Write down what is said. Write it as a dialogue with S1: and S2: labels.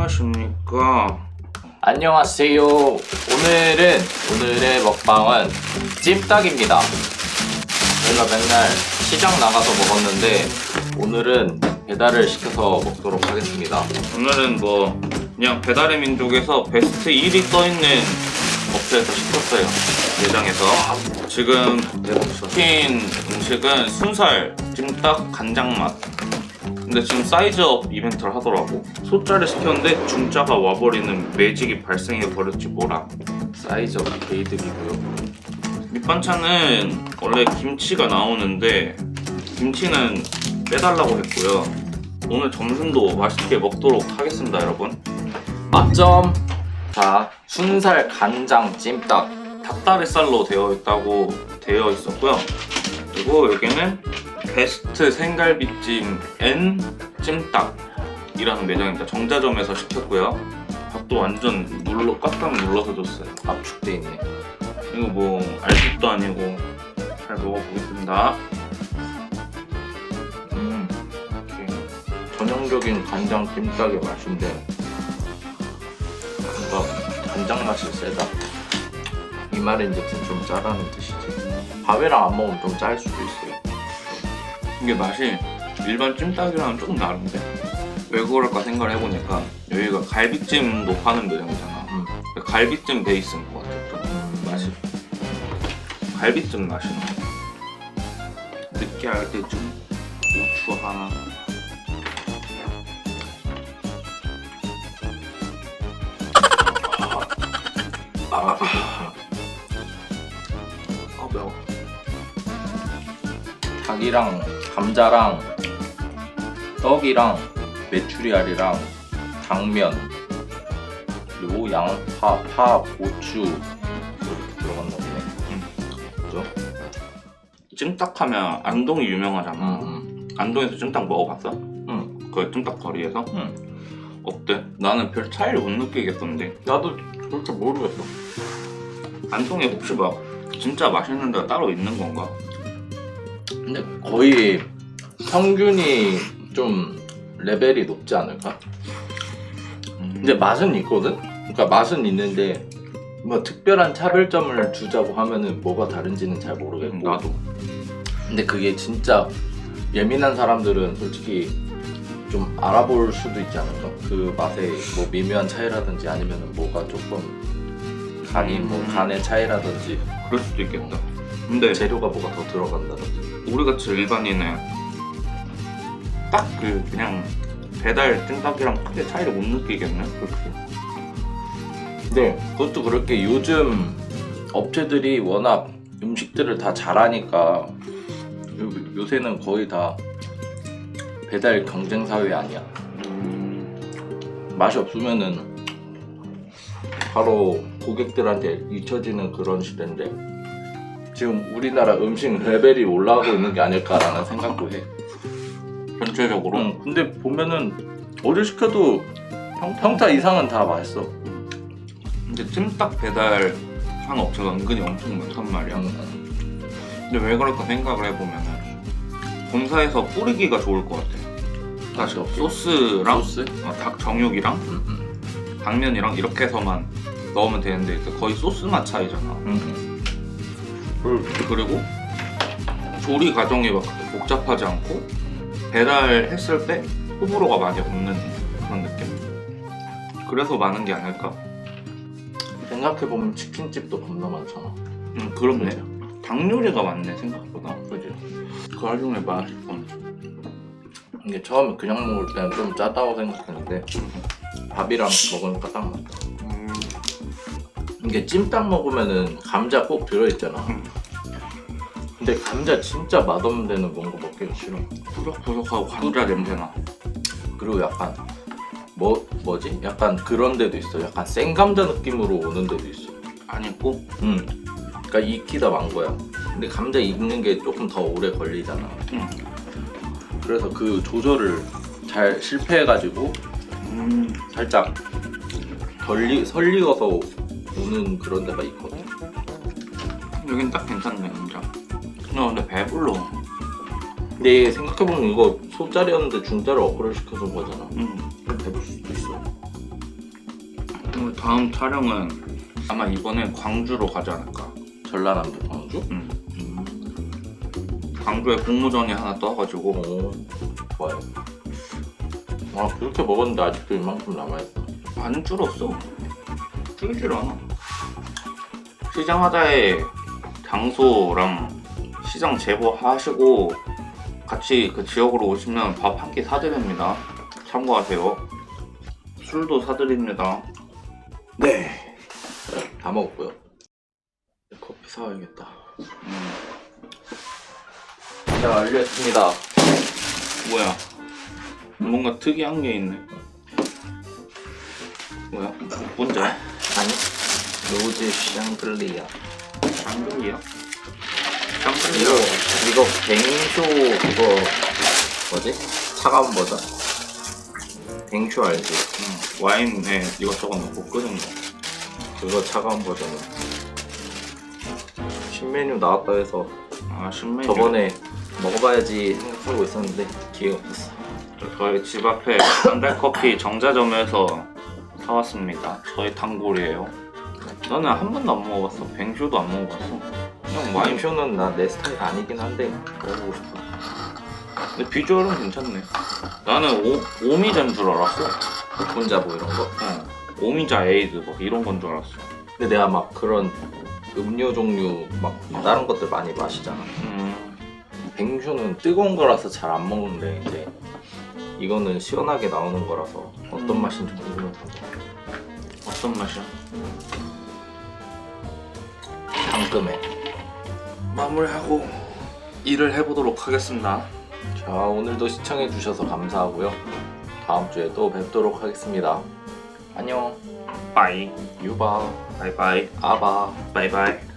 S1: 안녕하십니까.
S2: 안녕하세요. 오늘은 오늘의 먹방은 찜닭입니다. 저희가 맨날 시장 나가서 먹었는데 오늘은 배달을 시켜서 먹도록 하겠습니다.
S1: 오늘은 뭐 그냥 배달의 민족에서 베스트 1위 떠있는 업체에서 시켰어요. 매장에서. 지금 시킨 음식은 순살, 찜닭, 간장 맛. 근데 지금 사이즈업 이벤트를 하더라고. 소짜를 시켰는데 중짜가 와버리는 매직이 발생해 버렸지 뭐라.
S2: 사이즈업 게이득이고요.
S1: 밑반찬은 원래 김치가 나오는데 김치는 빼달라고 했고요. 오늘 점심도 맛있게 먹도록 하겠습니다, 여러분.
S2: 맛점. 자, 순살 간장 찜닭.
S1: 닭다리살로 되어 있다고 되어 있었고요. 그리고 여기는 베스트 생갈비찜 앤 찜닭이라는 매장입니다. 정자점에서 시켰고요. 밥도 완전 눌러 꽉꽉 눌러서 줬어요.
S2: 압축돼 있네.
S1: 이거 뭐 알집도 아니고 잘 먹어보겠습니다.
S2: 음, 이렇게 전형적인 간장 찜닭의 맛인데 뭔가 간장 맛이 세다. 이 말인즉슨 좀 짜라는 뜻이지. 밥이랑 안 먹으면 좀 짤 수도 있어요.
S1: 이게 맛이 일반 찜닭이랑은 조금 다른데 왜 그럴까 생각을 해보니까 여기가 갈비찜도 파는 매장이잖아.
S2: 음,
S1: 갈비찜 베이스인 것 같아. 좀
S2: 음,
S1: 맛이 갈비찜 맛이 나. 느끼할 때 좀 고추 하나.
S2: 아,
S1: 아 매워.
S2: 닭이랑 감자랑 떡이랑 메추리알이랑 당면 그리고 양파, 파, 고추 이렇게 들어갔나 보네. 그죠?
S1: 찜닭하면 안동이 유명하잖아.
S2: 음,
S1: 안동에서 찜닭 먹어봤어?
S2: 음,
S1: 그 찜닭 거리에서?
S2: 음.
S1: 어때? 나는 별 차이를 못 느끼겠던데.
S2: 나도 그렇게 모르겠어.
S1: 안동에 혹시 막 진짜 맛있는 데가 따로 있는 건가?
S2: 근데 거의 평균이 좀 레벨이 높지 않을까?
S1: 음.
S2: 근데 맛은 있거든? 그러니까 맛은 있는데 뭐 특별한 차별점을 두자고 하면은 뭐가 다른지는 잘 모르겠고
S1: 나도.
S2: 근데 그게 진짜 예민한 사람들은 솔직히 좀 알아볼 수도 있지 않을까? 그 맛의 뭐 미묘한 차이라든지 아니면은 뭐가 조금 간이 뭐
S1: 음.
S2: 간의 차이라든지
S1: 그럴 수도 있겠다. 근데
S2: 재료가 뭐가 더 들어간다든지
S1: 우리 같이 일반인은 딱 그 그냥 배달 찜닭이랑 크게 차이를 못 느끼겠네. 그렇지.
S2: 근데 그것도 그렇게 요즘 업체들이 워낙 음식들을 다 잘하니까 요, 요새는 거의 다 배달 경쟁 사회 아니야. 맛이 없으면은 바로 고객들한테 잊혀지는 그런 시대인데 지금 우리나라 음식 레벨이 올라가고 있는 게 아닐까라는 생각도 해.
S1: 전체적으로.
S2: 응, 근데 보면은 어딜 시켜도 평, 평타 이상은 다 맛있어.
S1: 근데 찜닭 배달 한 업체가 은근히 엄청 많단 말이야.
S2: 응,
S1: 근데 왜 그럴까 생각을 해보면은 본사에서 뿌리기가 좋을 것 같아.
S2: 맛이 없게.
S1: 소스랑
S2: 소스?
S1: 어, 닭 정육이랑
S2: 응, 응.
S1: 당면이랑 이렇게 해서만 넣으면 되는데 거의 소스 맛 차이잖아.
S2: 응.
S1: 그리고 조리 과정이 막 그렇게 복잡하지 않고 배달 했을 때 호불호가 많이 없는 그런 느낌. 그래서 많은 게 아닐까?
S2: 생각해보면 치킨집도 겁나 많잖아.
S1: 음 그렇네. 닭 요리가 많네 생각보다.
S2: 그지?
S1: 그 와중에 맛있고.
S2: 이게 처음에 그냥 먹을 때는 좀 짜다고 생각했는데 밥이랑 먹으니까 딱 맞다.
S1: 음,
S2: 이게 찜닭 먹으면은 감자 꼭 들어있잖아.
S1: 음.
S2: 근데 감자 진짜 맛없는 데는 뭔가 먹기가 싫어.
S1: 부석부석하고 감자 냄새나.
S2: 그리고 약간 뭐 뭐지? 약간 그런 데도 있어. 약간 생감자 느낌으로 오는 데도 있어.
S1: 안 있고
S2: 음. 그러니까 익히다 만 거야. 근데 감자 익는 게 조금 더 오래 걸리잖아.
S1: 음.
S2: 그래서 그 조절을 잘 실패해가지고
S1: 음,
S2: 살짝 덜 익- 설 익어서 오는 그런 데가 있거든.
S1: 여긴 딱 괜찮네 진짜. 나 근데 배불러.
S2: 근데 생각해보면 이거 소짜리였는데 중짜리 업그레이드 시켜준 거잖아.
S1: 음.
S2: 그럼 배불 수도 있어.
S1: 그 다음 촬영은 아마 이번엔 광주로 가지 않을까.
S2: 전라남도 광주?
S1: 음.
S2: 음.
S1: 광주에 공모전이 하나 떠가지고
S2: 오 좋아요 아 그렇게 먹었는데 아직도 이만큼 남아있어
S1: 안 줄었어. 줄질 않아. 시장 하자에 장소랑 시장 제보하시고 같이 그 지역으로 오시면 밥 한 끼 사드립니다. 참고하세요. 술도 사드립니다.
S2: 네. 다 먹었고요. 커피 사와야겠다.
S1: 음,
S2: 자, 완료했습니다.
S1: 뭐야? 뭔가 특이한 게 있네. 뭐야? 문제?
S2: 아니, 로즈 샹글리아.
S1: 샹그리야?
S2: 이거,
S1: 샹그리야?
S2: 이거 뱅쇼 그거 뭐지? 차가운 버전. 뱅쇼 알지?
S1: 응, 와인에 이것저것 넣고 끓인 거.
S2: 그거 차가운 버전은. 신메뉴 나왔다 해서
S1: 아, 신메뉴.
S2: 저번에 먹어봐야지 생각하고 있었는데 기회가 없었어.
S1: 저- 저희 집 앞에 한달 커피 정자점에서 사왔습니다. 저희 단골이에요. 나는 한 번도 안 먹어봤어. 뱅쇼도 안 먹어봤어. 그냥 와인 쇼.
S2: 와인쇼는 나 내 스타일 아니긴 한데 먹어보고 싶어.
S1: 근데 비주얼은 괜찮네. 나는 오, 오미자인 줄 알았어.
S2: 혼자 뭐 이런 거.
S1: 어. 오미자 에이드 뭐 이런 건 줄 알았어.
S2: 근데 내가 막 그런 음료 종류 막 다른 것들 많이 마시잖아.
S1: 음,
S2: 뱅쇼는 뜨거운 거라서 잘 안 먹는데 이제 이거는 시원하게 나오는 거라서 어떤
S1: 음.
S2: 맛인지 궁금해서
S1: 어떤 맛이야?
S2: 상큼해.
S1: 마무리하고 일을 해보도록 하겠습니다.
S2: 자 오늘도 시청해 주셔서 감사하고요. 다음 주에 또 뵙도록 하겠습니다. 안녕.
S1: 빠이.
S2: 유바
S1: 바이바이.
S2: 아바.
S1: 바이바이.